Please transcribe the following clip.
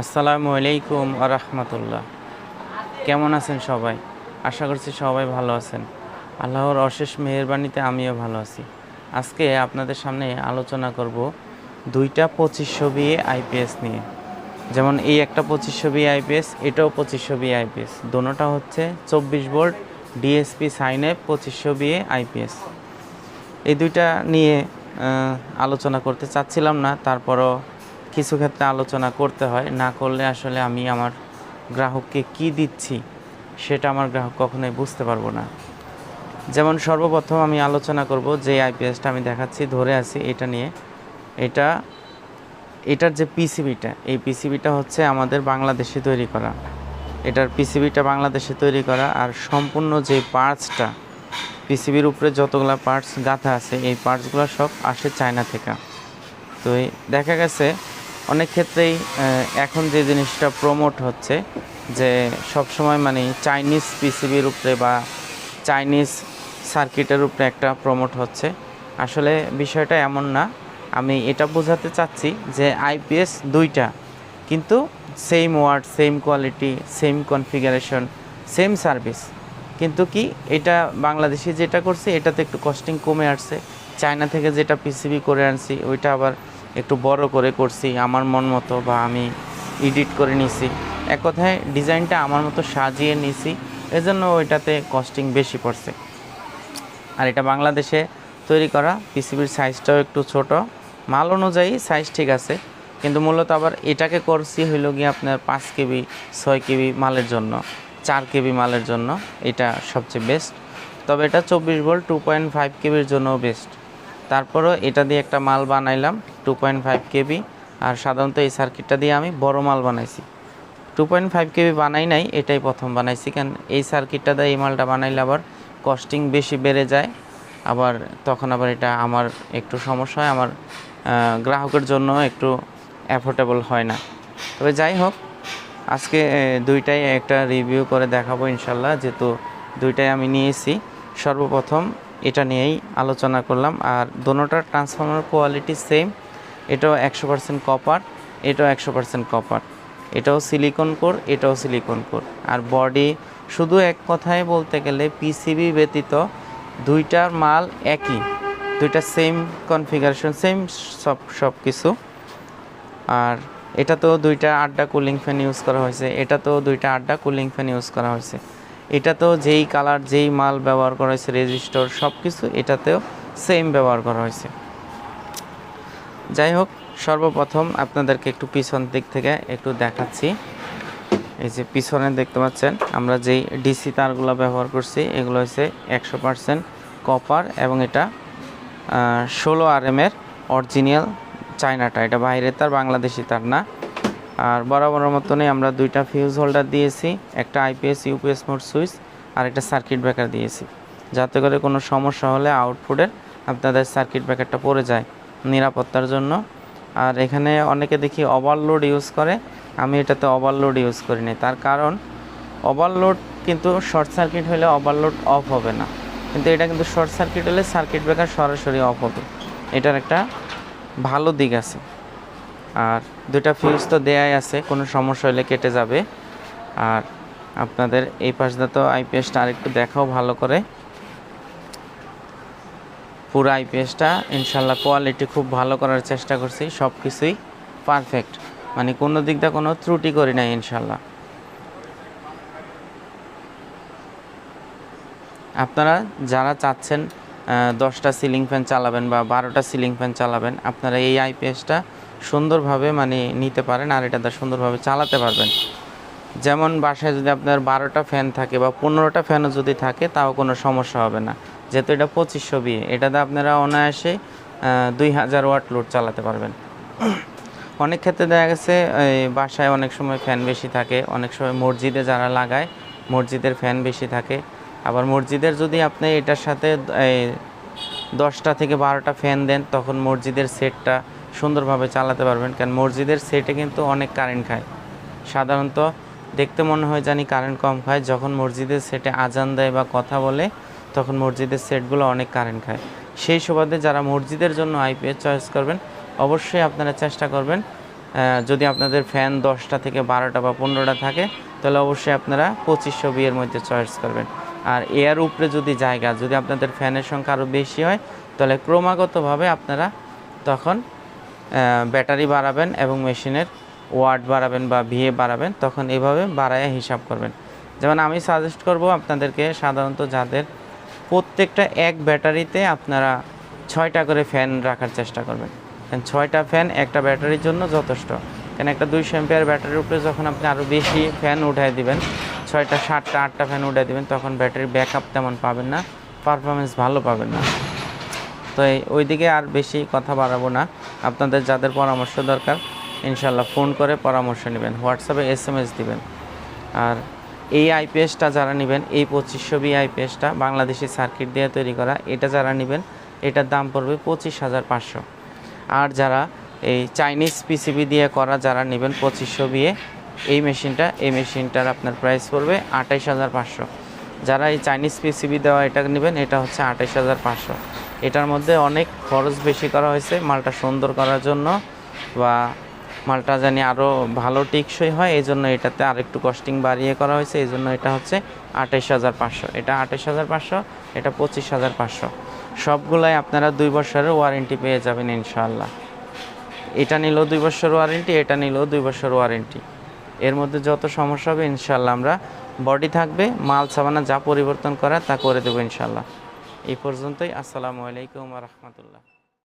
আসসালামু আলাইকুম আরহামতুল্লাহ কেমন আছেন সবাই? আশা করছি সবাই ভালো আছেন। আল্লাহর অশেষ মেহেরবানিতে আমিও ভালো আছি। আজকে আপনাদের সামনে আলোচনা করব দুইটা পঁচিশশো বিয়ে আইপিএস নিয়ে। যেমন এই একটা পঁচিশশো বিয়ে আইপিএস, এটাও পঁচিশশো বিয়ে আইপিএস। দোনোটা হচ্ছে চব্বিশ ভোল্ট ডিএসপি সাইনে পঁচিশশো বিয়ে আইপিএস। এই দুইটা নিয়ে আলোচনা করতে চাচ্ছিলাম না, তারপরও কিছু ক্ষেত্রে আলোচনা করতে হয়। না করলে আসলে আমি আমার গ্রাহককে কি দিচ্ছি, সেটা আমার গ্রাহক কখনোই বুঝতে পারব না। যেমন সর্বপ্রথম আমি আলোচনা করব যে আইপিএসটা আমি দেখাচ্ছি, ধরে আছি এটা নিয়ে। এটা, এটার যে পিসিবিটা এই পিসিবিটা হচ্ছে আমাদের বাংলাদেশে তৈরি করা। এটার পিসিবিটা বাংলাদেশে তৈরি করা আর সম্পূর্ণ যে পার্টসটা পিসিবির উপরে যতগুলো পার্টস গাঁথা আছে, এই পার্টসগুলো সব আসে চায়না থেকে। তো দেখা গেছে অনেক ক্ষেত্রেই এখন যে জিনিসটা প্রমোট হচ্ছে, যে সব সময় মানে চাইনিজ পিসিবির উপরে বা চাইনিজ সার্কিটের উপরে একটা প্রমোট হচ্ছে। আসলে বিষয়টা এমন না, আমি এটা বোঝাতে চাচ্ছি যে আইপিএস দুইটা, কিন্তু same word same quality same configuration same service কিন্তু কি এটা বাংলাদেশে যেটা করছে, এটাতে একটু কস্টিং কমে আসছে চায়না থেকে যেটা পিসিবি করে আনছি, ওইটা আবার একটু বড় করে করছি, আমার মন মতো বা আমি এডিট করে নিছি। এক কথায় ডিজাইনটা আমার মতো সাজিয়ে নিছি, এজন্য ওইটাতে কস্টিং বেশি পড়ছে। আর এটা বাংলাদেশে তৈরি করা পিসিবির সাইজটাও একটু ছোট। মাল অনুযায়ী সাইজ ঠিক আছে, কিন্তু মূলত আবার এটাকে করছি হইল গিয়ে আপনার পাঁচ কেবি, ছয় কেবি মালের জন্য, চার কেবি মালের জন্য, এটা সবচেয়ে বেস্ট তবে এটা চব্বিশ ভোল্ট টু পয়েন্ট ফাইভ কেবির জন্যও বেস্ট তারপরও এটা দিয়ে একটা মাল বানাইলাম টু পয়েন্ট ফাইভ কেবি। আর সাধারণত এই সার্কিটটা দিয়ে আমি বড় মাল বানাইছি। টু পয়েন্ট ফাইভ কেবি বানাই নাই, এটাই প্রথম বানাইছি। কারণ এই সার্কিটটা দিয়ে এই মালটা বানাইলে আবার কস্টিং বেশি বেড়ে যায়। আবার তখন আবার এটা আমার একটু সমস্যা হয়, আমার গ্রাহকের জন্য একটু অ্যাফোর্ডেবল হয় না। তবে যাই হোক, আজকে দুইটাই একটা রিভিউ করে দেখাবো ইনশাল্লাহ। যেহেতু দুইটাই আমি নিয়েছি, সর্বপ্রথম এটা নিয়েই আলোচনা করলাম। আর দোনোটার ট্রান্সফর্মার কোয়ালিটি সেম এটাও একশো পার্সেন্ট কপার এটাও একশো পার্সেন্ট কপার এটাও সিলিকন কোর এটাও সিলিকন কোর আর বডি শুধু এক কথায় বলতে গেলে পিসিবি ব্যতীত দুইটার মাল একই। দুইটা সেম কনফিগারেশন সেম সব সব কিছু। আর এটা তো দুইটা আড্ডা কুলিং ফ্যান ইউজ করা হয়েছে এটা তো দুইটা আড্ডা কুলিং ফ্যান ইউজ করা হয়েছে। এটা তো যেই কালার, যেই মাল ব্যবহার করা হয়েছে, রেজিস্টর সব কিছু এটাতেও সেম ব্যবহার করা হয়েছে। যাই হোক, সর্বপ্রথম আপনাদেরকে একটু পিছন দিক থেকে একটু দেখাচ্ছি। এই যে পিছনে দেখতে পাচ্ছেন, আমরা যেই ডিসি তারগুলো ব্যবহার করছি, এগুলো হচ্ছে একশো পার্সেন্ট কপার এবং এটা ষোলো আর এর অরিজিনাল চায়নাটা এটা বাইরের তার, বাংলাদেশি তার না। আর বরাবর মতনই আমরা দুইটা ফিউজ হোল্ডার দিয়েছি, একটা আইপিএস ইউপিএস মোড সুইচ আর একটা সার্কিট ব্রেকার দিয়েছি। যাতে করে কোনো সমস্যা হলে আউটপুটের আপনাদের সার্কিট ব্রেকারটা পড়ে যায় নিরাপত্তার জন্য। আর এখানে অনেকে দেখি ওভারলোড ইউজ করে, আমি এটাতে ওভারলোড ইউজ করি নাই তার কারণ ওভারলোড কিন্তু শর্ট সার্কিট হলে ওভারলোড অফ হবে না। কিন্তু এটা কিন্তু শর্ট সার্কিট হলে সার্কিট ব্রেকার সরাসরি অফ হবে। এটার একটা ভালো দিক আছে। আর দুটা ফিউজ তো দেয়াই আছে, কোনো সমস্যা হলে কেটে যাবে। আর আপনাদের এই পাশটা তো আইপিএসটা আরেকটু দেখাও ভালো করে। পুরো আইপিএসটা ইনশাল্লাহ কোয়ালিটি খুব ভালো করার চেষ্টা করছি সব কিছুই পারফেক্ট মানে কোনো দিক দিয়ে কোনো ত্রুটি করি নাই ইনশাল্লাহ। আপনারা যারা চাচ্ছেন দশটা সিলিং ফ্যান চালাবেন বা বারোটা সিলিং ফ্যান চালাবেন, আপনারা এই আইপিএসটা সুন্দরভাবে মানে নিতে পারেন আর এটা সুন্দরভাবে চালাতে পারবেন। যেমন বাসায় যদি আপনার বারোটা ফ্যান থাকে বা পনেরোটা ফ্যানও যদি থাকে, তাও কোনো সমস্যা হবে না। যেহেতু এটা পঁচিশশো বিয়ে, এটাতে আপনারা অনায়াসে দুই হাজার ওয়াট লোড চালাতে পারবেন। অনেক ক্ষেত্রে দেখা গেছে বাসায় অনেক সময় ফ্যান বেশি থাকে, অনেক সময় মসজিদে যারা লাগায়, মসজিদের ফ্যান বেশি থাকে। আবার মসজিদের যদি আপনি এটার সাথে দশটা থেকে বারোটা ফ্যান দেন, তখন মসজিদের সেটটা সুন্দরভাবে চালাতে পারবেন, কারণ মসজিদের সেটে কিন্তু অনেক কারেন্ট খায়। সাধারণত দেখতে মনে হয় জানি কারেন্ট কম খায়, যখন মসজিদের সেটে আজান দেয় বা কথা বলে, তখন মসজিদের সেটগুলো অনেক কারেন্ট খায়। সেই সুবাদে যারা মসজিদের জন্য আইপিএস চয়েস করবেন, অবশ্যই আপনারা চেষ্টা করবেন যদি আপনাদের ফ্যান দশটা থেকে বারোটা বা পনেরোটা থাকে, তাহলে অবশ্যই আপনারা পঁচিশশো বিয়ের মধ্যে চয়েস করবেন। আর এয়ার উপরে যদি জায়গা, যদি আপনাদের ফ্যানের সংখ্যা আরও বেশি হয়, তাহলে ক্রমাগতভাবে আপনারা তখন ব্যাটারি বাড়াবেন এবং মেশিনের ওয়াট বাড়াবেন বা ভিএ বাড়াবেন, তখন এভাবে বাড়ায় হিসাব করবেন। যেমন আমি সাজেস্ট করব আপনাদেরকে সাধারণত যাদের প্রত্যেকটা এক ব্যাটারিতে আপনারা ছয়টা করে ফ্যান রাখার চেষ্টা করবেন। কারণ ছয়টা ফ্যান একটা ব্যাটারির জন্য যথেষ্ট। কারণ একটা দুইশো এম্পিয়ার ব্যাটারির উপরে যখন আপনি আরও বেশি ফ্যান উঠাই দিবেন, ছয়টা, সাতটা, আটটা ফ্যান উঠাই দিবেন, তখন ব্যাটারির ব্যাকআপ তেমন পাবেন না পারফরমেন্স ভালো পাবেন না। তো ওইদিকে আর বেশি কথা বাড়াবো না। আপনাদের যাদের পরামর্শ দরকার ইনশাল্লাহ ফোন করে পরামর্শ নেবেন হোয়াটসঅ্যাপে এস এম এস দিবেন। আর এই আইপিএসটা যারা নেবেন, এই পঁচিশশো বি আইপিএসটা বাংলাদেশি সার্কিট দিয়ে তৈরি করা, এটা যারা নেবেন, এটার দাম পড়বে পঁচিশ হাজার পাঁচশো। আর যারা এই চাইনিজ পিসিবি দিয়ে করা যারা নেবেন পঁচিশশো বিয়ে এই মেশিনটা এই মেশিনটার আপনার প্রাইস পড়বে আঠাইশ হাজার পাঁচশো। যারা এই চাইনিজ পিসিবি দেওয়া এটা নেবেন, এটা হচ্ছে আঠাইশ হাজার পাঁচশো। এটার মধ্যে অনেক খরচ বেশি করা হয়েছে মালটা সুন্দর করার জন্য বা মালটা জানি আরও ভালো টেকসই হয় এই জন্য এটাতে আরেকটু কস্টিং বাড়িয়ে করা হয়েছে এই জন্য এটা হচ্ছে আঠাইশ হাজার পাঁচশো। এটা আঠাইশ হাজার পাঁচশো, এটা পঁচিশ হাজার পাঁচশো। সবগুলাই আপনারা দুই বছরের ওয়ারেন্টি পেয়ে যাবেন ইনশাআল্লাহ। এটা নিলেও দুই বছর ওয়ারেন্টি এটা নিলেও দুই বছর ওয়ারেন্টি এর মধ্যে যত সমস্যা হবে ইনশাল্লাহ আমরা বডি থাকবে, মাল সাবানা যা পরিবর্তন করা তা করে দেবো ইনশাল্লাহ এই পর্যন্তই, আসসালামু আলাইকুম রহমতুল্লাহ।